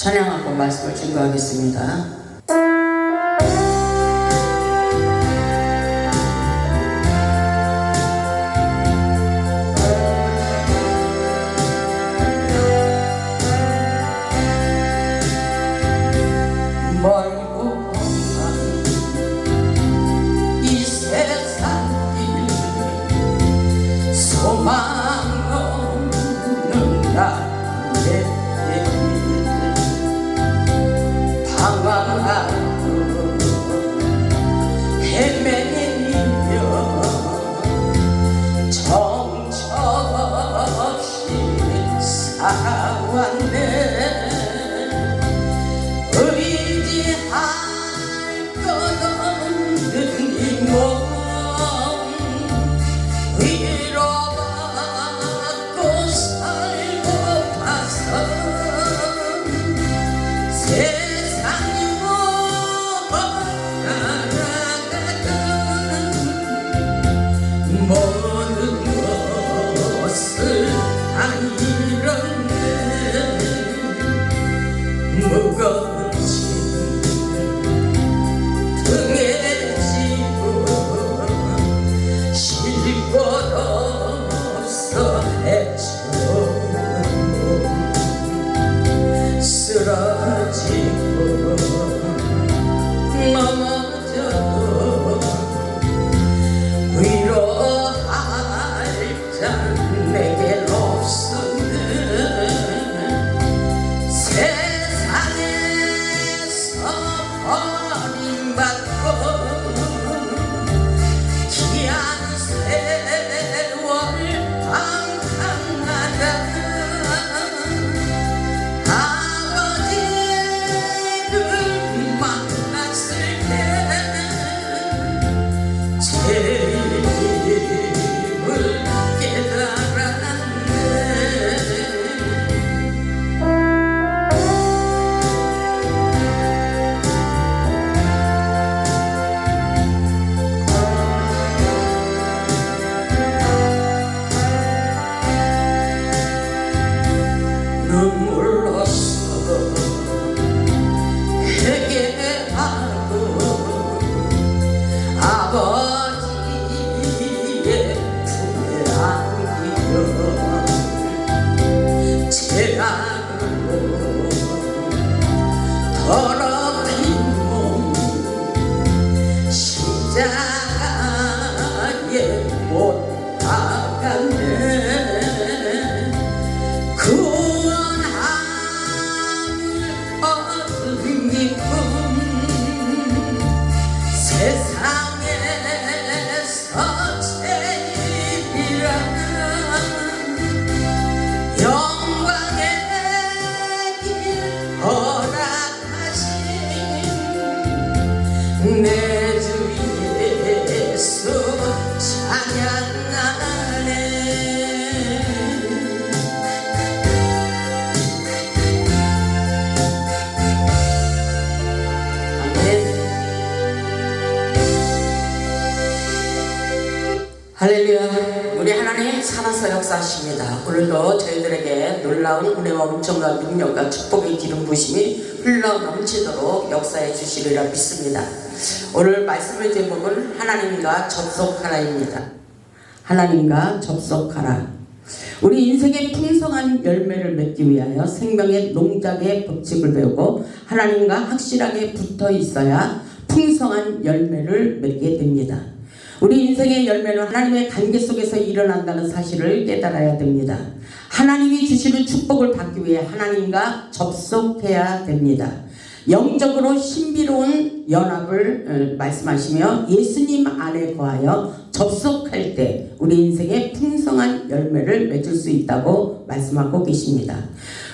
찬양하고 말씀을 증거하겠습니다. 할렐루야. 우리 하나님 살아서 역사하십니다. 오늘도 저희들에게 놀라운 은혜와 엄청난 능력과 축복의 기름 부심이 흘러 넘치도록 역사해 주시리라 믿습니다. 오늘 말씀의 제목은 하나님과 접속하라입니다. 하나님과 접속하라. 우리 인생의 풍성한 열매를 맺기 위하여 생명의 농작의 법칙을 배우고 하나님과 확실하게 붙어 있어야 풍성한 열매를 맺게 됩니다. 우리 인생의 열매는 하나님의 관계 속에서 일어난다는 사실을 깨달아야 됩니다. 하나님이 주시는 축복을 받기 위해 하나님과 접속해야 됩니다. 영적으로 신비로운 연합을 어, 말씀하시며 예수님 안에 거하여 접속할 때 우리 인생의 풍성한 열매를 맺을 수 있다고 말씀하고 계십니다.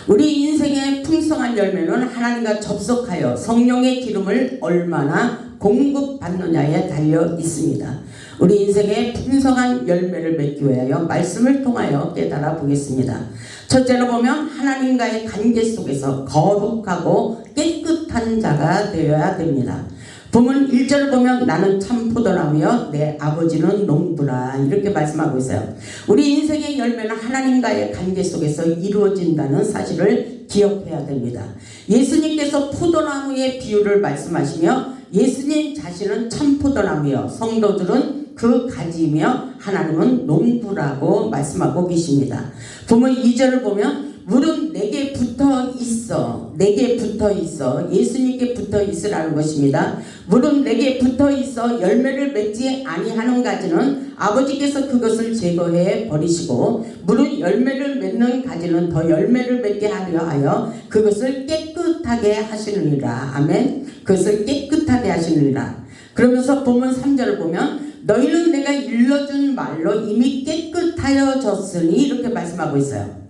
우리 인생의 풍성한 열매는 하나님과 접속하여 성령의 기름을 얼마나 공급받느냐에 달려 있습니다. 우리 인생의 풍성한 열매를 맺기 위하여 말씀을 통하여 깨달아 보겠습니다. 첫째로 보면 하나님과의 관계 속에서 거룩하고 깨끗한 자가 되어야 됩니다. 보면 1절을 보면 나는 참 포도나무여 내 아버지는 농부라 이렇게 말씀하고 있어요. 우리 인생의 열매는 하나님과의 관계 속에서 이루어진다는 사실을 기억해야 됩니다. 예수님께서 포도나무의 비유를 말씀하시며 예수님 자신은 참 포도나무여 성도들은 그 가지이며 하나님은 농부라고 말씀하고 계십니다. 보면 2절을 보면 물은 내게 붙어 있어. 내게 붙어 있어. 예수님께 붙어 있으라는 것입니다. 물은 내게 붙어 있어 열매를 맺지 아니하는 가지는 아버지께서 그것을 제거해 버리시고 물은 열매를 맺는 가지는 더 열매를 맺게 하려 하여 그것을 깨끗하게 하시느니라. 아멘. 그것을 깨끗하게 하시느니라. 그러면서 보면 3절을 보면 너희는 내가 일러준 말로 이미 깨끗하여졌으니 이렇게 말씀하고 있어요.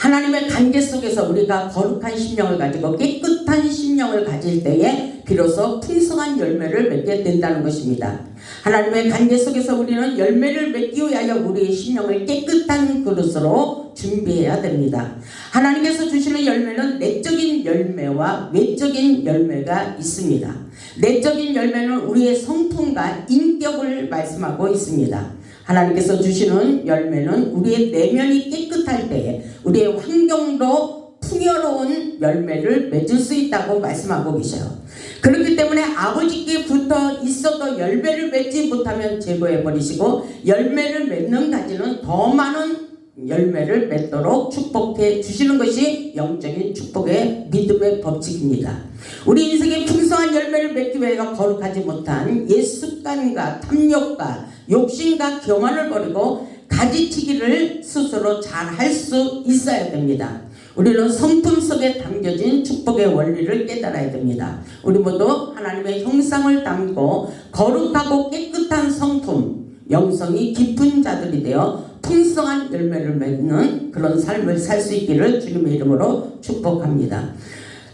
하나님의 관계 속에서 우리가 거룩한 심령을 가지고 깨끗한 심령을 가질 때에 비로소 풍성한 열매를 맺게 된다는 것입니다. 하나님의 관계 속에서 우리는 열매를 맺기 위하여 우리의 심령을 깨끗한 그릇으로 준비해야 됩니다. 하나님께서 주시는 열매는 내적인 열매와 외적인 열매가 있습니다. 내적인 열매는 우리의 성품과 인격을 말씀하고 있습니다. 하나님께서 주시는 열매는 우리의 내면이 깨끗할 때에 우리의 환경도 풍요로운 열매를 맺을 수 있다고 말씀하고 계셔요. 그렇기 때문에 아버지께 붙어 있어도 열매를 맺지 못하면 제거해 버리시고 열매를 맺는 가지는 더 많은 열매를 맺도록 축복해 주시는 것이 영적인 축복의 믿음의 법칙입니다. 우리 인생의 풍성한 열매를 맺기 위해서 거룩하지 못한 옛 습관과 탐욕과 욕심과 교만을 버리고 가지치기를 스스로 잘 할 수 있어야 됩니다. 우리는 성품 속에 담겨진 축복의 원리를 깨달아야 됩니다. 우리 모두 하나님의 형상을 담고 거룩하고 깨끗한 성품, 영성이 깊은 자들이 되어 풍성한 열매를 맺는 그런 삶을 살 수 있기를 주님의 이름으로 축복합니다.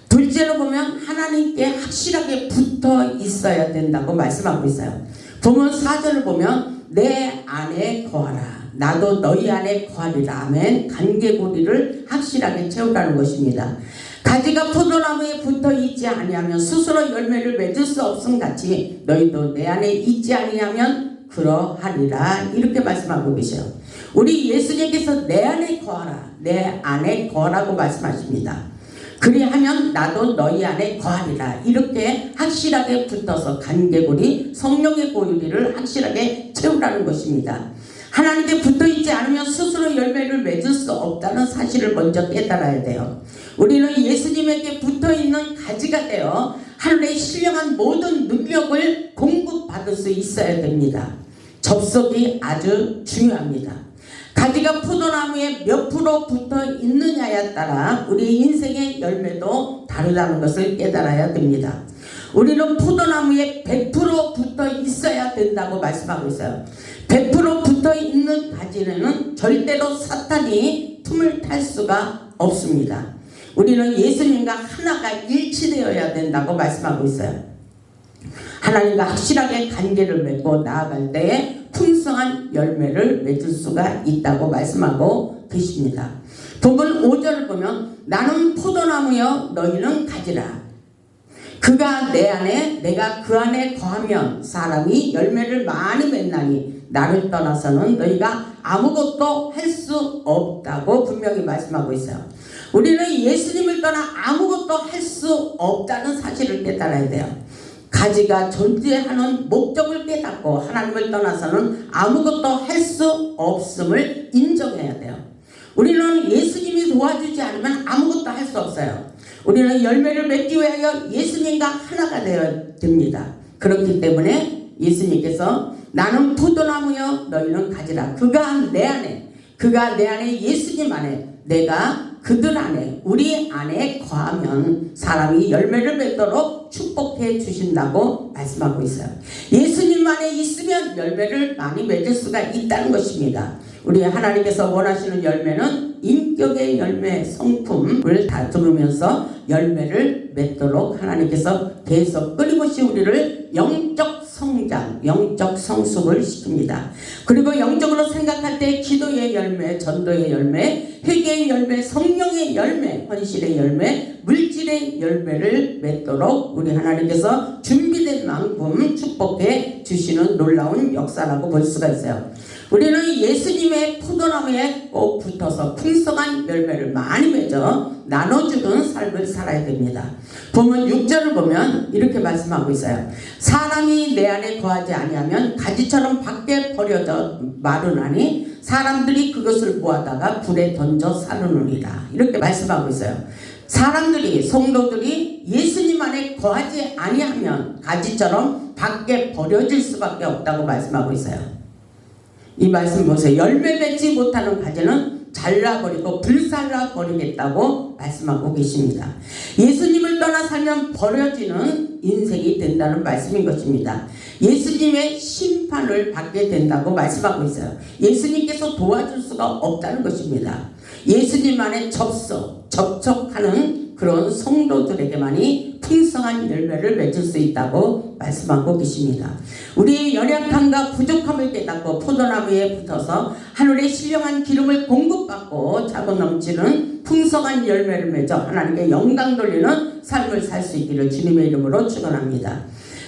둘째로 보면 하나님께 확실하게 붙어 있어야 된다고 말씀하고 있어요. 보면 4절을 보면 내 안에 거하라. 나도 너희 안에 거하리라. 아멘. 관계고리를 확실하게 채우라는 것입니다. 가지가 포도나무에 붙어 있지 아니하면 스스로 열매를 맺을 수 없음 같이 너희도 내 안에 있지 아니하면 그러하리라. 이렇게 말씀하고 계셔요. 우리 예수님께서 내 안에 거하라. 내 안에 거하라고 말씀하십니다. 그리하면 나도 너희 안에 거하리라. 이렇게 확실하게 붙어서 관계고리 성령의 고유리를 확실하게 채우라는 것입니다. 하나님께 붙어 있지 않으면 스스로 열매를 맺을 수 없다는 사실을 먼저 깨달아야 돼요. 우리는 예수님에게 붙어 있는 가지가 되어 하늘의 신령한 모든 능력을 공급받을 수 있어야 됩니다. 접속이 아주 중요합니다. 가지가 포도나무에 몇 프로 붙어 있느냐에 따라 우리 인생의 열매도 다르다는 것을 깨달아야 됩니다. 우리는 포도나무에 100% 붙어 있어야 된다고 말씀하고 있어요. 100% 붙어 있는 가지는 절대로 사탄이 틈을 탈 수가 없습니다. 우리는 예수님과 하나가 일치되어야 된다고 말씀하고 있어요. 하나님과 확실하게 관계를 맺고 나아갈 때에 풍성한 열매를 맺을 수가 있다고 말씀하고 계십니다. 본문 5절을 보면 나는 포도나무여 너희는 가지라. 그가 내 안에 내가 그 안에 거하면 사람이 열매를 많이 맺나니 나를 떠나서는 너희가 아무것도 할 수 없다고 분명히 말씀하고 있어요. 우리는 예수님을 떠나 아무것도 할 수 없다는 사실을 깨달아야 돼요. 가지가 존재하는 목적을 깨닫고 하나님을 떠나서는 아무것도 할 수 없음을 인정해야 돼요. 우리는 예수님이 도와주지 않으면 아무것도 할 수 없어요. 우리는 열매를 맺기 위하여 예수님과 하나가 되어야 됩니다. 그렇기 때문에 예수님께서 나는 포도나무여 너희는 가지라. 그가 내 안에 그가 내 안에 예수님 안에 내가 그들 안에 우리 안에 거하면 사람이 열매를 맺도록 축복해 주신다고 말씀하고 있어요. 예수님 안에 있으면 열매를 많이 맺을 수가 있다는 것입니다. 우리 하나님께서 원하시는 열매는 인격의 열매 성품을 다듬으면서 열매를 맺도록 하나님께서 계속 끊임없이 우리를 영적 성장, 영적 성숙을 시킵니다. 그리고 영적으로 생각할 때 기도의 열매, 전도의 열매, 회개의 열매, 성령의 열매, 헌신의 열매, 물질의 열매를 맺도록 우리 하나님께서 준비된 만큼 축복해 주시는 놀라운 역사라고 볼 수가 있어요. 우리는 예수님의 포도나무에 꼭 붙어서 풍성한 열매를 많이 맺어 나눠주는 삶을 살아야 됩니다. 보면 6절을 보면 이렇게 말씀하고 있어요. 사람이 내 안에 거하지 아니하면 가지처럼 밖에 버려져 마르나니 사람들이 그것을 모아다가 불에 던져 사르느니라. 이렇게 말씀하고 있어요. 사람들이 성도들이 예수님 안에 거하지 아니하면 가지처럼 밖에 버려질 수밖에 없다고 말씀하고 있어요. 이 말씀 보세요. 열매 맺지 못하는 가지는 잘라버리고 불살라버리겠다고 말씀하고 계십니다. 예수님을 떠나 살면 버려지는 인생이 된다는 말씀인 것입니다. 예수님의 심판을 받게 된다고 말씀하고 있어요. 예수님께서 도와줄 수가 없다는 것입니다. 예수님 안에 접속, 접촉하는 그런 성도들에게만이 풍성한 열매를 맺을 수 있다고 말씀하고 계십니다. 우리의 연약함과 부족함을 깨닫고 포도나무에 붙어서 하늘의 신령한 기름을 공급받고 차고 넘치는 풍성한 열매를 맺어 하나님께 영광 돌리는 삶을 살 수 있기를 주님의 이름으로 축원합니다.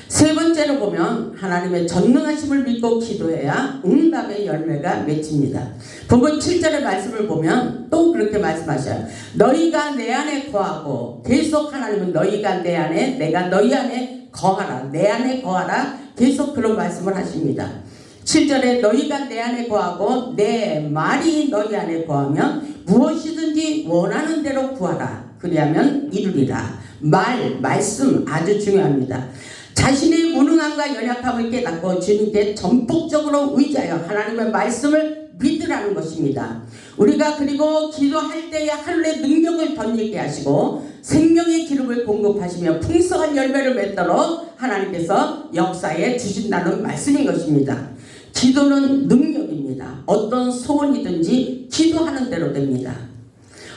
세 번째로 보면 하나님의 전능하심을 믿고 기도해야 응답의 열매가 맺힙니다. 본문 7절의 말씀을 보면 또 그렇게 말씀하셔요. 너희가 내 안에 거하고 계속 하나님은 너희가 내 안에 내가 너희 안에 거하라 내 안에 거하라 계속 그런 말씀을 하십니다. 7절에 너희가 내 안에 거하고 내 말이 너희 안에 거하면 무엇이든지 원하는 대로 구하라 그리하면 이루리라 말 말씀 아주 중요합니다. 자신의 무능함과 연약함을 깨닫고 주님께 전폭적으로 의지하여 하나님의 말씀을 믿으라는 것입니다. 우리가 그리고 기도할 때에 하늘의 능력을 던지게 하시고 생명의 기름을 공급하시며 풍성한 열매를 맺도록 하나님께서 역사에 주신다는 말씀인 것입니다. 기도는 능력입니다. 어떤 소원이든지 기도하는 대로 됩니다.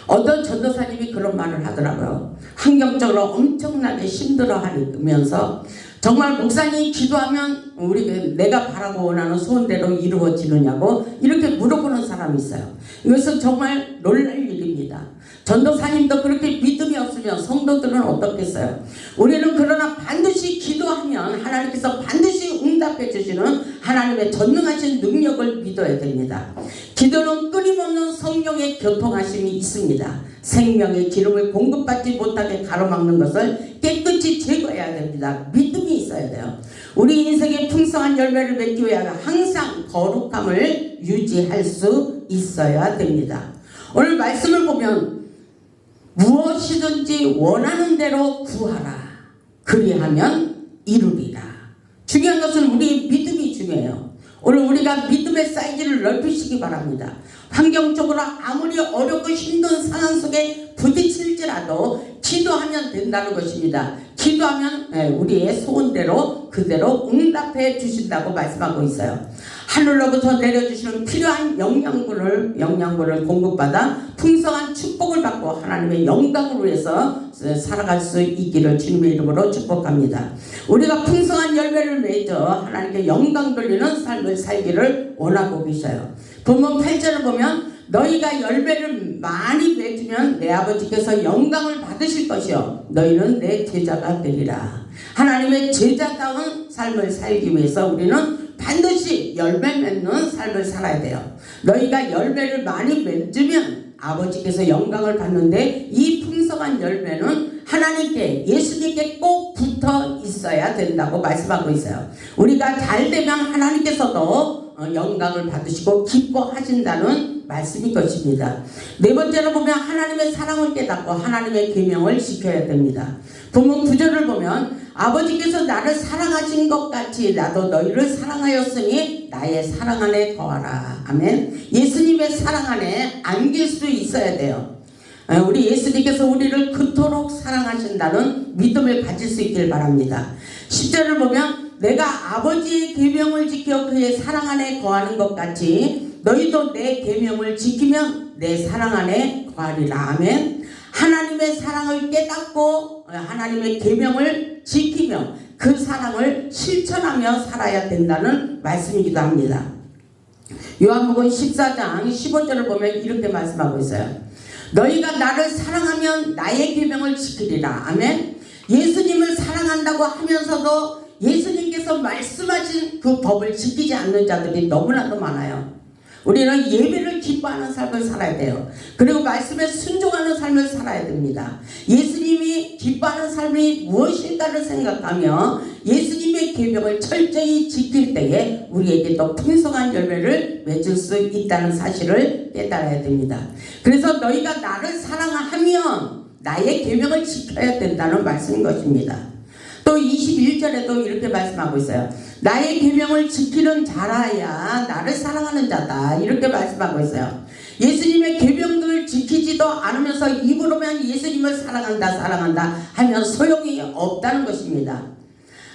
어떤 전도사님이 그런 말을 하더라고요. 환경적으로 엄청나게 힘들어하면서 정말 목사님 기도하면 우리 내가 바라고 원하는 소원대로 이루어지느냐고 이렇게 물어보는 사람이 있어요. 이것은 정말 놀랄 일입니다. 전도사님도 그렇게 믿음이 없으면 성도들은 어떻겠어요? 우리는 그러나 반드시 기도하면 하나님께서 반드시 응답해 주시는 하나님의 전능하신 능력을 믿어야 됩니다. 기도는 끊임없는 성령의 교통하심이 있습니다. 생명의 기름을 공급받지 못하게 가로막는 것을 깨끗이 제거해야 됩니다. 믿음이 있어야 돼요. 우리 인생의 풍성한 열매를 맺기 위해 항상 거룩함을 유지할 수 있어야 됩니다. 오늘 말씀을 보면 무엇이든지 원하는 대로 구하라. 그리하면 이루리라. 중요한 것은 우리 믿음이 중요해요. 오늘 우리가 믿음의 사이즈를 넓히시기 바랍니다. 환경적으로 아무리 어렵고 힘든 상황 속에 부딪힐지라도 기도하면 된다는 것입니다. 기도하면 예, 우리의 소원대로 그대로 응답해 주신다고 말씀하고 있어요. 하늘로부터 내려주시는 필요한 영양분을 영양분을 공급받아 풍성한 축복을 받고 하나님의 영광을 위해서 살아갈 수 있기를 주님의 이름으로 축복합니다. 우리가 풍성한 열매를 맺어 하나님께 영광 돌리는 삶을 살기를 원하고 계셔요. 본문 8절을 보면 너희가 열매를 많이 맺으면 내 아버지께서 영광을 받으실 것이요 너희는 내 제자가 되리라. 하나님의 제자다운 삶을 살기 위해서 우리는 반드시 열매 맺는 삶을 살아야 돼요. 너희가 열매를 많이 맺으면 아버지께서 영광을 받는데 이 풍성한 열매는 하나님께 예수님께 꼭 붙어 있어야 된다고 말씀하고 있어요. 우리가 잘 되면 하나님께서도 어, 영광을 받으시고 기뻐하신다는 말씀인 것입니다. 네 번째로 보면 하나님의 사랑을 깨닫고 하나님의 계명을 지켜야 됩니다. 본문 9절을 보면 아버지께서 나를 사랑하신 것 같이 나도 너희를 사랑하였으니 나의 사랑 안에 거하라. 아멘. 예수님의 사랑 안에 안길 수 있어야 돼요. 어, 우리 예수님께서 우리를 그토록 사랑하신다는 믿음을 가질 수 있길 바랍니다. 10절을 보면 내가 아버지의 계명을 지켜 그의 사랑 안에 거하는 것 같이 너희도 내 계명을 지키면 내 사랑 안에 거하리라. 아멘. 하나님의 사랑을 깨닫고 어, 하나님의 계명을 지키며 그 사랑을 실천하며 살아야 된다는 말씀이기도 합니다. 요한복음 14장 15절을 보면 이렇게 말씀하고 있어요. 너희가 나를 사랑하면 나의 계명을 지키리라. 아멘. 예수님을 사랑한다고 하면서도 예수님 께서 말씀하신 그 법을 지키지 않는 자들이 너무나도 많아요. 우리는 예배를 기뻐하는 삶을 살아야 돼요. 그리고 말씀에 순종하는 삶을 살아야 됩니다. 예수님이 기뻐하는 삶이 무엇일까를 생각하며 예수님의 계명을 철저히 지킬 때에 우리에게 또 풍성한 열매를 맺을 수 있다는 사실을 깨달아야 됩니다. 그래서 너희가 나를 사랑하면 나의 계명을 지켜야 된다는 말씀인 것입니다. 또 21절에도 이렇게 말씀하고 있어요. 나의 계명을 지키는 자라야 나를 사랑하는 자다. 이렇게 말씀하고 있어요. 예수님의 계명들을 지키지도 않으면서 입으로만 예수님을 사랑한다, 사랑한다 하면 소용이 없다는 것입니다.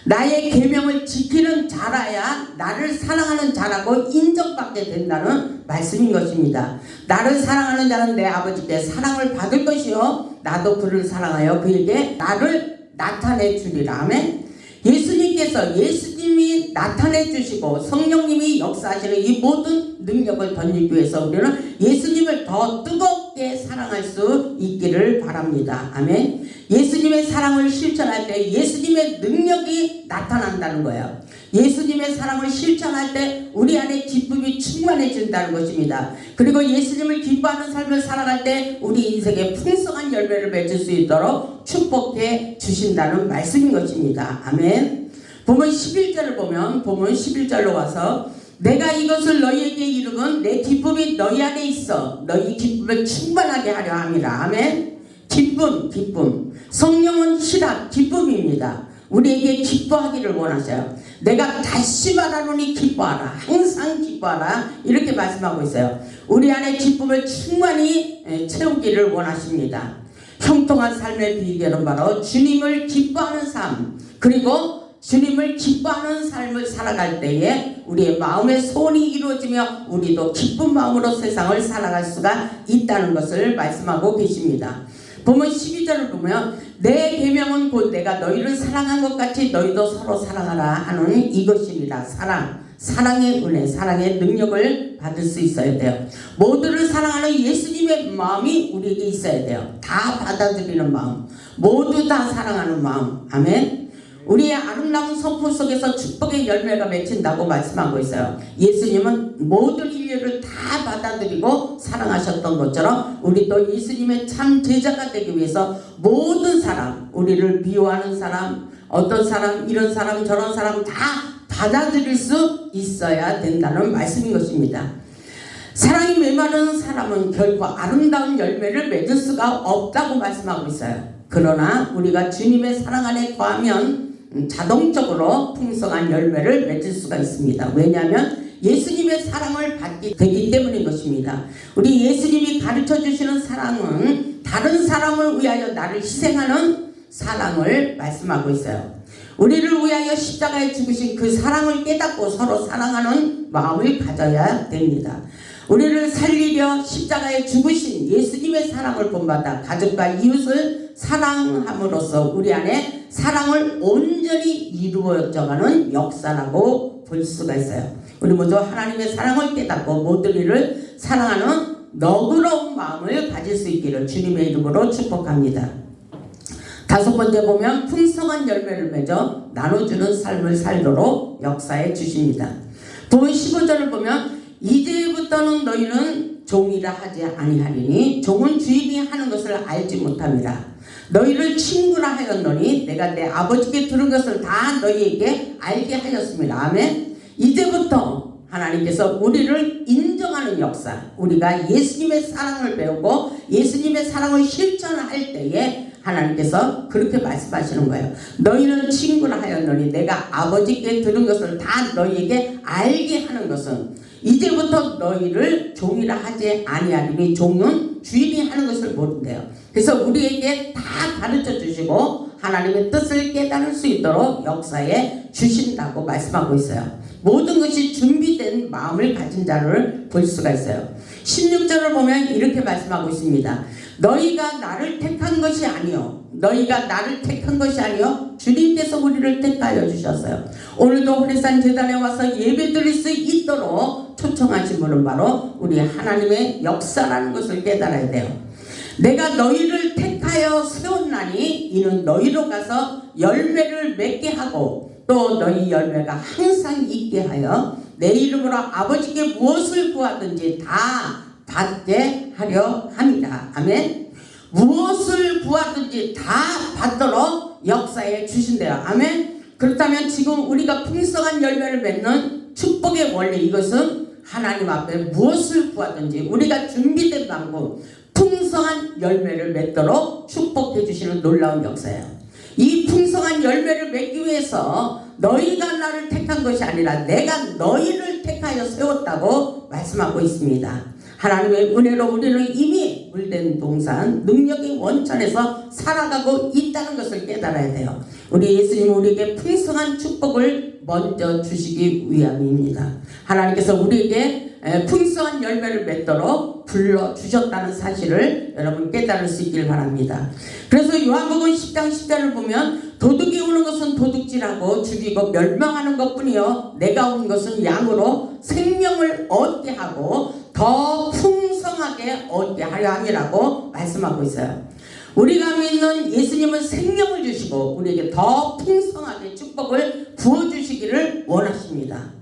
나의 계명을 지키는 자라야 나를 사랑하는 자라고 인정받게 된다는 말씀인 것입니다. 나를 사랑하는 자는 내 아버지께 사랑을 받을 것이요 나도 그를 사랑하여 그에게 나를 나타내 주리라. 아멘. 예수님께서 예수님이 나타내 주시고 성령님이 역사하시는 이 모든 능력을 던지기 위해서 우리는 예수님을 더 뜨겁게 사랑할 수 있기를 바랍니다. 아멘. 예수님의 사랑을 실천할 때 예수님의 능력이 나타난다는 거예요. 예수님의 사랑을 실천할 때 우리 안에 기쁨이 충만해진다는 것입니다. 그리고 예수님을 기뻐하는 삶을 살아갈 때 우리 인생에 풍성한 열매를 맺을 수 있도록 축복해 주신다는 말씀인 것입니다. 아멘. 보면 11절을 보면 보면 11절로 와서 내가 이것을 너희에게 이르면 내 기쁨이 너희 안에 있어 너희 기쁨을 충만하게 하려 함이라. 아멘. 기쁨, 기쁨. 성령은 희락, 기쁨입니다. 우리에게 기뻐하기를 원하셔요. 내가 다시 말하노니 기뻐하라. 항상 기뻐하라. 이렇게 말씀하고 있어요. 우리 안에 기쁨을 충만히 에, 채우기를 원하십니다. 형통한 삶의 비결은 바로 주님을 기뻐하는 삶. 그리고 주님을 기뻐하는 삶을 살아갈 때에 우리의 마음의 소원이 이루어지며 우리도 기쁜 마음으로 세상을 살아갈 수가 있다는 것을 말씀하고 계십니다. 보면 12절을 보면 내 계명은 곧 내가 너희를 사랑한 것 같이 너희도 서로 사랑하라 하는 이것이니라 사랑. 사랑의 은혜 사랑의 능력을 받을 수 있어야 돼요. 모두를 사랑하는 예수님의 마음이 우리에게 있어야 돼요. 다 받아들이는 마음. 모두 다 사랑하는 마음. 아멘 우리의 아름다운 선포 속에서 축복의 열매가 맺힌다고 말씀하고 있어요. 예수님은 모든 인류를 다 받아들이고 사랑하셨던 것처럼 우리도 예수님의 참 제자가 되기 위해서 모든 사람, 우리를 미워하는 사람, 어떤 사람, 이런 사람, 저런 사람 다 받아들일 수 있어야 된다는 말씀인 것입니다. 사랑이 메마르는 사람은 결코 아름다운 열매를 맺을 수가 없다고 말씀하고 있어요. 그러나 우리가 주님의 사랑 안에 거하면 음, 자동적으로 풍성한 열매를 맺을 수가 있습니다. 왜냐하면 예수님의 사랑을 받게 되기 때문인 것입니다. 우리 예수님이 가르쳐 주시는 사랑은 다른 사람을 위하여 나를 희생하는 사랑을 말씀하고 있어요. 우리를 위하여 십자가에 죽으신 그 사랑을 깨닫고 서로 사랑하는 마음을 가져야 됩니다. 우리를 살리려 십자가에 죽으신 예수님의 사랑을 본받아 가족과 이웃을 사랑함으로써 우리 안에 사랑을 온전히 이루어져가는 역사라고 볼 수가 있어요. 우리 모두 하나님의 사랑을 깨닫고 모든 이를 사랑하는 너그러운 마음을 가질 수 있기를 주님의 이름으로 축복합니다. 다섯 번째 보면 풍성한 열매를 맺어 나눠주는 삶을 살도록 역사해 주십니다. 보면 15절을 보면 이제부터는 너희는 종이라 하지 아니하리니 종은 주인이 하는 것을 알지 못함이라 너희를 친구라 하였노니 내가 내 아버지께 들은 것을 다 너희에게 알게 하였습니다. 아멘. 이제부터 하나님께서 우리를 인정하는 역사, 우리가 예수님의 사랑을 배우고 예수님의 사랑을 실천할 때에 하나님께서 그렇게 말씀하시는 거예요. 너희는 친구라 하였노니 내가 아버지께 들은 것을 다 너희에게 알게 하는 것은 이제부터 너희를 종이라 하지 아니하리니 종은 주인이 하는 것을 모른대요. 그래서 우리에게 다 가르쳐 주시고 하나님의 뜻을 깨달을 수 있도록 역사에 주신다고 말씀하고 있어요. 모든 것이 준비된 마음을 가진 자를 볼 수가 있어요. 16절을 보면 이렇게 말씀하고 있습니다. 너희가 나를 택한 것이 아니요. 너희가 나를 택한 것이 아니요. 주님께서 우리를 택하여 주셨어요. 오늘도 호래산 재단에 와서 예배 드릴 수 있도록 초청하신 분은 바로 우리 하나님의 역사라는 것을 깨달아야 돼요. 내가 너희를 택하여 세웠나니 이는 너희로 가서 열매를 맺게 하고 또 너희 열매가 항상 있게 하여 내 이름으로 아버지께 무엇을 구하든지 다 받게 하려 함이라. 아멘. 무엇을 구하든지 다 받도록 역사에 주신대요. 아멘. 그렇다면 지금 우리가 풍성한 열매를 맺는 축복의 원리 이것은 하나님 앞에 무엇을 구하든지 우리가 준비된 방법 풍성한 열매를 맺도록 축복해 주시는 놀라운 역사예요. 이 풍성한 열매를 맺기 위해서 너희가 나를 택한 것이 아니라 내가 너희를 택하여 세웠다고 말씀하고 있습니다. 하나님의 은혜로 우리는 이미 물된 동산 능력의 원천에서 살아가고 있다는 것을 깨달아야 돼요. 우리 예수님 우리에게 풍성한 축복을 먼저 주시기 위함입니다. 하나님께서 우리에게 에, 풍성한 열매를 맺도록 불러 주셨다는 사실을 여러분 깨달을 수 있길 바랍니다. 그래서 요한복음 10장 10절을 보면 도둑이 오는 것은 도둑질하고 죽이고 멸망하는 것뿐이요 내가 온 것은 양으로 생명을 얻게 하고 더 풍성하게 얻게 하려 함이라고 말씀하고 있어요. 우리가 믿는 예수님은 생명을 주시고 우리에게 더 풍성하게 축복을 부어주시기를 원하십니다.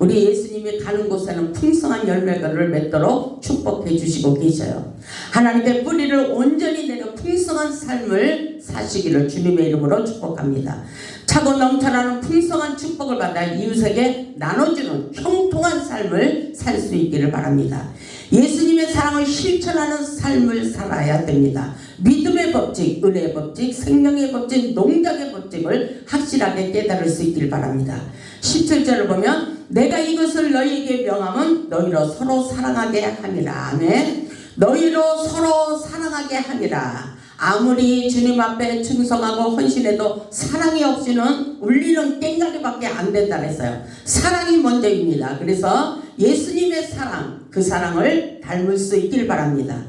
우리 예수님이 가는 곳에는 풍성한 열매를 맺도록 축복해 주시고 계셔요. 하나님의 뿌리를 온전히 내려 풍성한 삶을 사시기를 주님의 이름으로 축복합니다. 차고 넘쳐나는 풍성한 축복을 받아 이웃에게 나눠주는 형통한 삶을 살 수 있기를 바랍니다. 예수님의 사랑을 실천하는 삶을 살아야 됩니다. 믿음의 법칙, 은혜의 법칙, 생명의 법칙, 농작의 법칙을 확실하게 깨달을 수 있길 바랍니다. 17절을 보면 내가 이것을 너희에게 명함은 너희로 서로 사랑하게 함이라. 아멘. 너희로 서로 사랑하게 함이라. 아무리 주님 앞에 충성하고 헌신해도 사랑이 없이는 울리는 땡가리밖에 안 된다 그랬어요. 사랑이 먼저입니다. 그래서 예수님의 사랑, 그 사랑을 닮을 수 있길 바랍니다.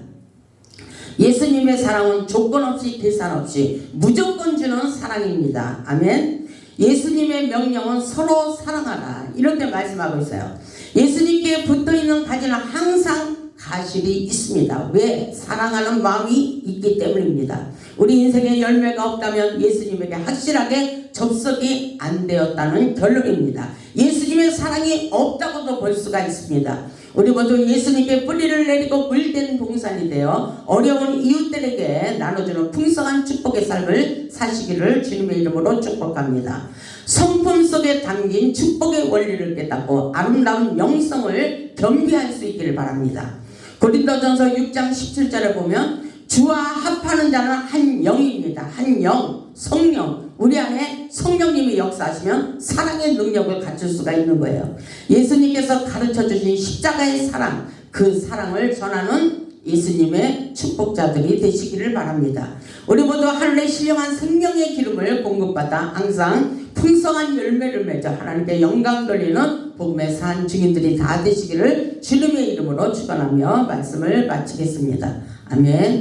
예수님의 사랑은 조건 없이 계산 없이 무조건 주는 사랑입니다. 아멘. 예수님의 명령은 서로 사랑하라. 이렇게 말씀하고 있어요. 예수님께 붙어 있는 가지는 항상 가실이 있습니다. 왜? 사랑하는 마음이 있기 때문입니다. 우리 인생에 열매가 없다면 예수님에게 확실하게 접속이 안 되었다는 결론입니다. 예수님의 사랑이 없다고도 볼 수가 있습니다. 우리 모두 예수님께 뿌리를 내리고 물된 동산이 되어 어려운 이웃들에게 나눠주는 풍성한 축복의 삶을 사시기를 주님의 이름으로 축복합니다. 성품 속에 담긴 축복의 원리를 깨닫고 아름다운 영성을 겸비할 수 있기를 바랍니다. 고린도전서 6장 17절에 보면 주와 합하는 자는 한 영입니다. 한 영, 성령. 우리 안에 성령님이 역사하시면 사랑의 능력을 갖출 수가 있는 거예요. 예수님께서 가르쳐 주신 십자가의 사랑, 그 사랑을 전하는 예수님의 축복자들이 되시기를 바랍니다. 우리 모두 하늘의 신령한 생명의 기름을 공급받아 항상 풍성한 열매를 맺어 하나님께 영광 돌리는 복음의 산 증인들이 다 되시기를 주님의 이름으로 축원하며 말씀을 마치겠습니다. 아멘.